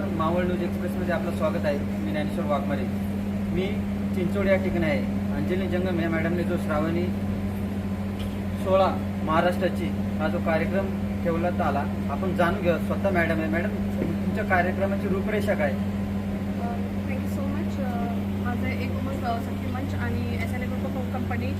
Maval news एक्सप्रेसमध्ये आपलं स्वागत आहे. मी ज्ञानेश्वर वाघमारे. मी चिंचोड या ठिकाणी आहे. अंजली जंगम या मॅडमने जो श्रावणी सोळा महाराष्ट्राची हा जो कार्यक्रम ठेवण्यात आला. आपण जाणून घेऊ स्वतः मॅडम आहे. मॅडम तुमच्या कार्यक्रमाची रूपरेषा काय? थँक्यू सो मच माझं एक मंच आणि कंपनी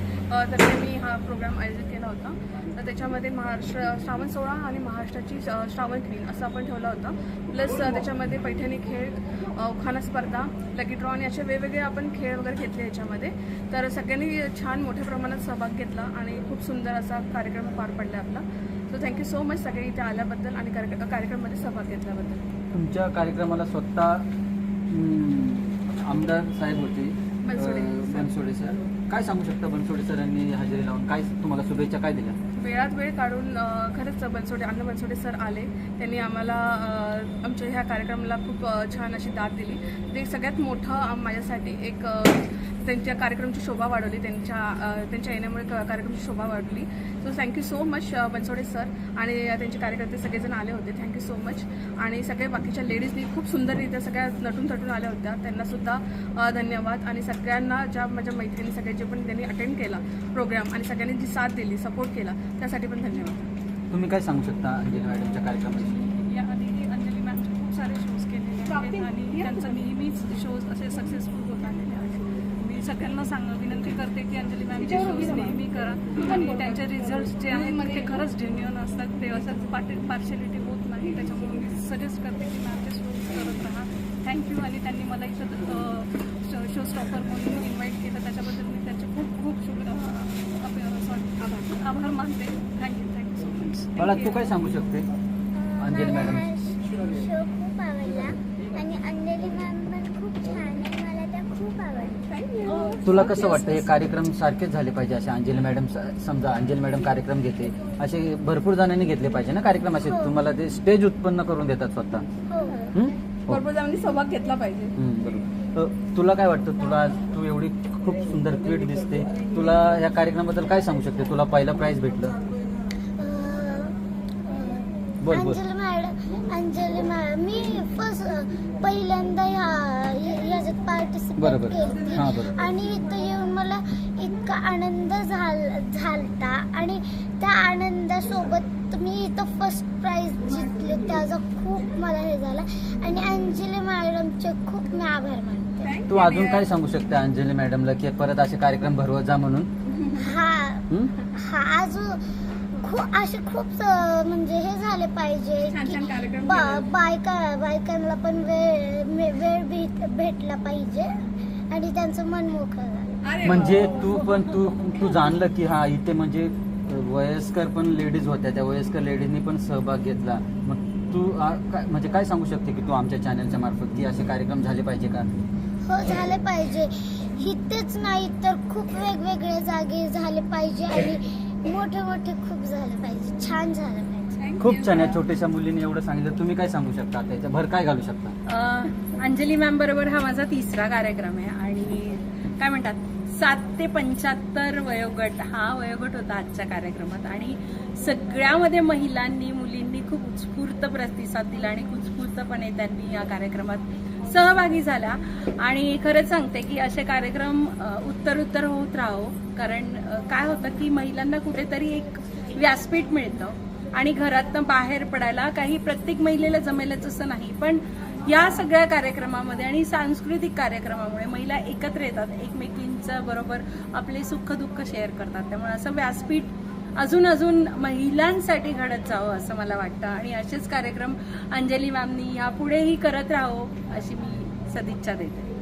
तर्फे मी हा प्रोग्राम आयोजित केला होता तर त्याच्यामध्ये महाराष्ट्र श्रावण सोहळा आणि महाराष्ट्राची श्रावण क्वीन असं आपण ठेवलं होतं. प्लस त्याच्यामध्ये पैठणी खेळ अ, उखाणा स्पर्धा लकी ड्रॉ आणि असे वेगवेगळे आपण खेळ वगैरे घेतले याच्यामध्ये. तर सगळ्यांनी छान मोठ्या प्रमाणात सहभाग घेतला आणि खूप सुंदर असा कार्यक्रम पार पडला आपला. सो थँक्यू सो मच सगळे इथे आल्याबद्दल आणि कार्य- कार्यक्रमामध्ये सहभाग घेतल्याबद्दल. तुमच्या कार्यक्रमाला स्वतः आमदार साहेब होते. बनसोडे सर. बनसोडे सर. काय सांगू शकता बनसोडे सरांनी हजेरी लावून? काय तुम्हाला शुभेच्छा काय दिल्या? वेळात वेळ काढून खरंच बनसोडे अन्न बनसोडे सर आले. त्यांनी आम्हाला आमच्या ह्या कार्यक्रमाला खूप छान अशी दाद दिली. ते सगळ्यात मोठं माझ्यासाठी एक त्यांच्या कार्यक्रमची शोभा वाढवली त्यांच्या त्यांच्या येण्यामुळे क- कार्यक्रमची शोभा वाढवली. So thank you so much Bansode sir आणि त्यांचे कार्यकर्ते सगळेजण आले होते. थँक्यू सो मच आणि सगळे बाकीच्या लेडीजनी खूप सुंदररित्या सगळ्या नटून थटून आल्या होत्या. त्यांना सुद्धा अ, धन्यवाद. आणि सगळ्यांना ज्या माझ्या मैत्रिणी सगळे जे पण त्यांनी अटेंड केला प्रोग्राम आणि सगळ्यांनी जी साथ दिली सपोर्ट केला त्यासाठी पण धन्यवाद. तुम्ही काय सांगू शकता अंजली मॅडमच्या कार्यक्रमाविषयी? याआधी अंजली मॅमचे खूप सारे शोज केलेले आहेत आणि त्यांचं नेहमीच शोज असे सक्सेसफुल होत आहेत. मी सगळ्यांना सांग विनंती करते की अंजली मॅमचे शोज नेहमी करा. आणि त्यांचे रिझल्ट जे आहेत ते खरंच जेन्युअन असतात. ते असं पार्टी पार्शलिटी होत नाही. त्याच्यामुळे मी सजेस्ट करते की मॅमचे शोज करत राहा. थँक्यू आणि त्यांनी मला इथं शो स्टॉपर म्हणून इन्व्हाइट केलं. त्याच्याबद्दल मी त्यांचे खूप खूप शुभ आभार मानते. थँक्यू थँक्यू सो मच बाळा तू काय सांगू शकते अंजली मला मॅडम शो खूप आवडला. आणि अंजली मॅम पण खूप छान आहे मला त्या खूप आवडतात तुला कसं वाटतं हे कार्यक्रम सारखेच झाले पाहिजे असे अंजली मॅडम समजा अंजली मॅडम कार्यक्रम घेते असे भरपूर जणांनी घेतले पाहिजे ना कार्यक्रम असे? हो. तुम्हाला ते स्टेज उत्पन्न करून देतात स्वतः. हो हं? भरपूर जणांनी सहभाग घेतला पाहिजे. हं, तुला काय वाटतं तुला तू एवढी खूप सुंदर क्विट दिसते तुला या कार्यक्रमाबद्दल काय सांगू शकते? तुला पहिलं प्राइज भेटलं. बोल, बोल. अंजली मॅडम अंजली मॅडम मी फर्स्ट पहिल्यांदा ह्या ह्याच्यात पार्टिसिपेट बरोबर. केली. हां, बरोबर. आणि इथं येऊन मला इतका आनंद झाल झालता. आणि त्या आनंदासोबत मी इथं फर्स्ट प्राइज जिंकले. त्याचा खूप मला हे झाला. आणि अंजली मॅडमचे खूप मी आभार मानते. तू अजून काय सांगू शकते अंजली मॅडमला की परत असे कार्यक्रम भरवत जा म्हणून? हा. हं? हा अजून खूप असे खूप म्हणजे हे झाले पाहिजे छान की छान कार्यक्रम बा- केले. बायका बायकांना पण वेळ वेळ भेट भेटला पाहिजे आणि त्यांचं मन मोकळं झालं अरे म्हणजे. तू पण तू तू जाणलं की हा इथे म्हणजे वयस्कर पण लेडीज होत्या त्या वयस्कर लेडीजनी पण सहभाग घेतला मग तू म्हणजे काय सांगू शकते की तू आमच्या चॅनलच्या मार्फत की असे कार्यक्रम झाले पाहिजे का हो झाले पाहिजे इथेच नाही तर खूप वेगवेगळे जागे झाले पाहिजे आणि मोठे मोठे खूप झाले पाहिजे. छान झालं पाहिजे. खूप. छान या छोट्याशा मुलीने एवढं सांगितलं. तुम्ही काय सांगू शकता त्याच्या भर काय घालू शकता? अ, अंजली मॅम बरोबर हा माझा तिसरा कार्यक्रम आहे आणि काय म्हणतात सात ते पंच्याहत्तर वयोगट हा वयोगट होता आजच्या कार्यक्रमात. आणि सगळ्यामध्ये महिलांनी मुलींनी खूप उत्स्फूर्त प्रतिसाद दिला आणि उत्स्फूर्तपणे त्यांनी या कार्यक्रमात सहभागी झाल्या आणि खरंच सांगते की असे कार्यक्रम उत्तर उत्तर होत राहो. कारण काय होतं की महिलांना कुठेतरी एक व्यासपीठ मिळतं. आणि घरातनं बाहेर पडायला काही प्रत्येक महिलेला जमेलच असं नाही. पण या सगळ्या कार्यक्रमामध्ये आणि सांस्कृतिक कार्यक्रमामुळे महिला एकत्र येतात. एकमेकींचं बरोबर आपले सुख दुःख शेअर करतात. त्यामुळे असं व्यासपीठ अजून अजून महिलांसाठी घडत जावं असं मला वाटतं. आणि असेच कार्यक्रम अंजली मॅमनी यापुढेही करत राहो अशी मी सदिच्छा देते.